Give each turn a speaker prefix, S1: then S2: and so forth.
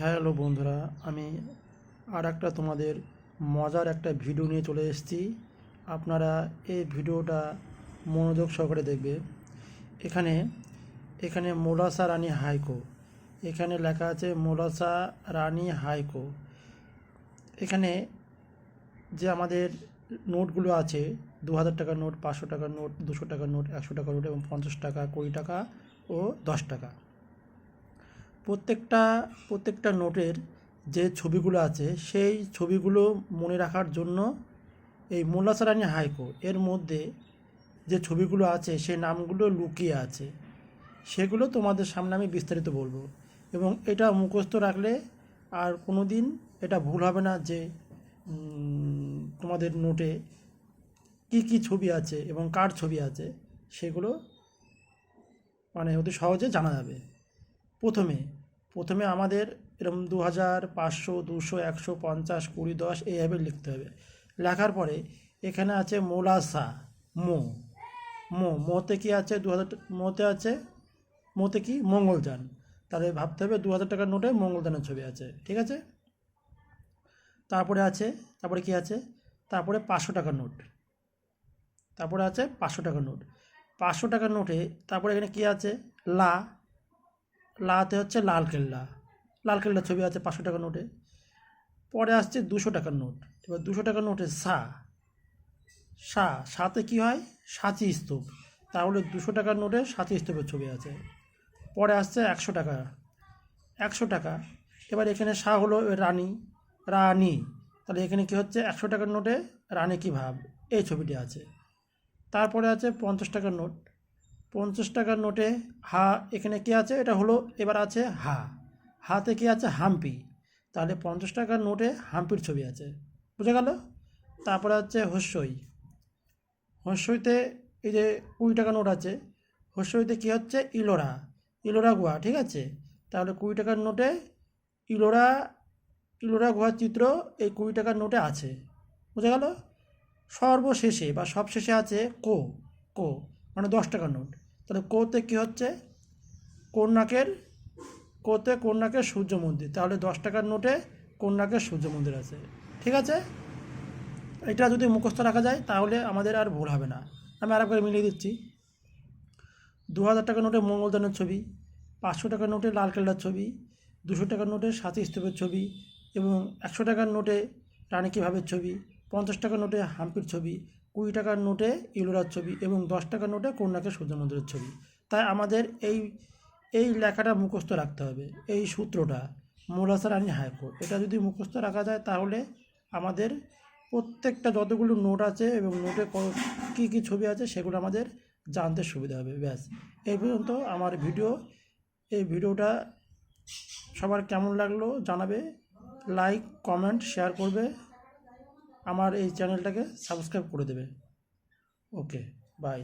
S1: Hello বন্ধুরা, আমি আর একটা তোমাদের মজার একটা ভিডিও নিয়ে চলে এসেছি। আপনারা এই ভিডিওটা মনোযোগ সহকারে দেখবে। এখানে এখানে মোলাসা রানী হাইকো, এখানে লেখা আছে মোলাসা রানী হাইকো। এখানে যে আমাদের নোটগুলো আছে দু হাজার টাকার নোট, পাঁচশো টাকার নোট, দুশো টাকার নোট, একশো টাকার নোট এবং পঞ্চাশ টাকা, কুড়ি টাকা ও দশ টাকা। প্রত্যেকটা প্রত্যেকটা নোটের যে ছবিগুলো আছে, সেই ছবিগুলো মনে রাখার জন্য এই মোল্লাসারানি হাইকো এর মধ্যে যে ছবিগুলো আছে, সেই নামগুলো লুকিয়ে আছে। সেগুলো তোমাদের সামনে আমি বিস্তারিত বলব। এবং এটা মুখস্থ রাখলে আর কোনো দিন এটা ভুল হবে না যে তোমাদের নোটে কি কি ছবি আছে এবং কার ছবি আছে, সেগুলো মানে অতি সহজে জানা যাবে। প্রথমে প্রথমে আমাদের এরকম দু হাজার পাঁচশো, দুশো, একশো, পঞ্চাশ, কুড়ি, দশ এইভাবে লিখতে হবে। লেখার পরে এখানে আছে মোলাসা, মো। মো, মোতে কি আছে দু হাজার মোতে আছে, মোতে কি? মঙ্গলযান। তাহলে ভাবতে হবে দু হাজার টাকার নোটে মঙ্গলযানের ছবি আছে, ঠিক আছে? তারপরে আছে, তারপরে কি আছে? তারপরে পাঁচশো টাকার নোট। তারপরে আছে পাঁচশো টাকার নোট। পাঁচশো টাকার নোটে তারপরে এখানে কি আছে? লা লাতে হচ্ছে লাল কেল্লা। লাল কেল্লার ছবি আছে পাঁচশো টাকার নোটে। পরে আসছে দুশো টাকার নোট। এবার দুশো টাকার নোটে সা। সা, সাতে কি হয়? সাঁচি স্তূপ। তাহলে দুশো টাকার নোটে সাঁচি স্তূপের ছবি আছে। পরে আসছে একশো টাকা। একশো টাকা। এবার এখানে সা হলো রানী। রানী। তাহলে এখানে কি হচ্ছে? একশো টাকার নোটে রানী কি ভাব? এই ছবিটি আছে। তারপরে আছে পঞ্চাশ টাকার নোট। পঞ্চাশ টাকার নোটে হা এখানে কি আছে? এটা হলো, এবার আছে হা। হাতে কি আছে? হাম্পি। তাহলে পঞ্চাশ টাকার নোটে হাম্পির ছবি আছে। বুঝে গেল? তারপরে হচ্ছে হস্যই। হস্যইতে এই যে কুড়ি টাকা নোট আছে, হস্যইতে কী হচ্ছে? ইলোরা। ইলোরা গুহা, ঠিক আছে? তাহলে কুড়ি টাকার নোটে ইলোরা ইলোরা গুহার চিত্র এই কুড়ি টাকার নোটে আছে। বুঝে গেল? সর্বশেষে বা সবশেষে আছে কো কো মানে দশ টাকার নোট। তাহলে কোতে কী হচ্ছে? কন্যাকের, কোতে কন্যাকের সূর্য মন্দির। তাহলে দশ টাকার নোটে কন্যাকের সূর্য মন্দির আছে। ঠিক আছে? এটা যদি মুখস্থ রাখা যায়, তাহলে আমাদের আর ভুল হবে না। আমি আর একবার মিলিয়ে দিচ্ছি। দু হাজার টাকার নোটে মঙ্গলদানের ছবি, পাঁচশো টাকার নোটে লাল কেল্লার ছবি, দুশো টাকার নোটে সাথী স্তূপের ছবি এবং একশো টাকার নোটে রানী কি ভাবের ছবি, পঞ্চাশ টাকার নোটে হাম্পির ছবি কুড়ি টাকার নোটে ইলোরার ছবি এবং দশ টাকার নোটে কন্যাকে সূর্য মন্দিরের ছবি। তাই আমাদের এই এই লেখাটা মুখস্থ রাখতে হবে। এই সূত্রটা মোলাসা রানী হাইকোর্ট এটা যদি মুখস্থ রাখা যায় তাহলে আমাদের প্রত্যেকটা যতগুলো নোট আছে এবং নোটে কী কী ছবি আছে সেগুলো আমাদের জানতে সুবিধা হবে। ব্যাস, এই পর্যন্ত আমার ভিডিও। এই ভিডিওটা সবার কেমন লাগল জানাবে। লাইক, কমেন্ট, শেয়ার করবে। আমার এই চ্যানেলটাকে সাবস্ক্রাইব করে দেবে। Okay bye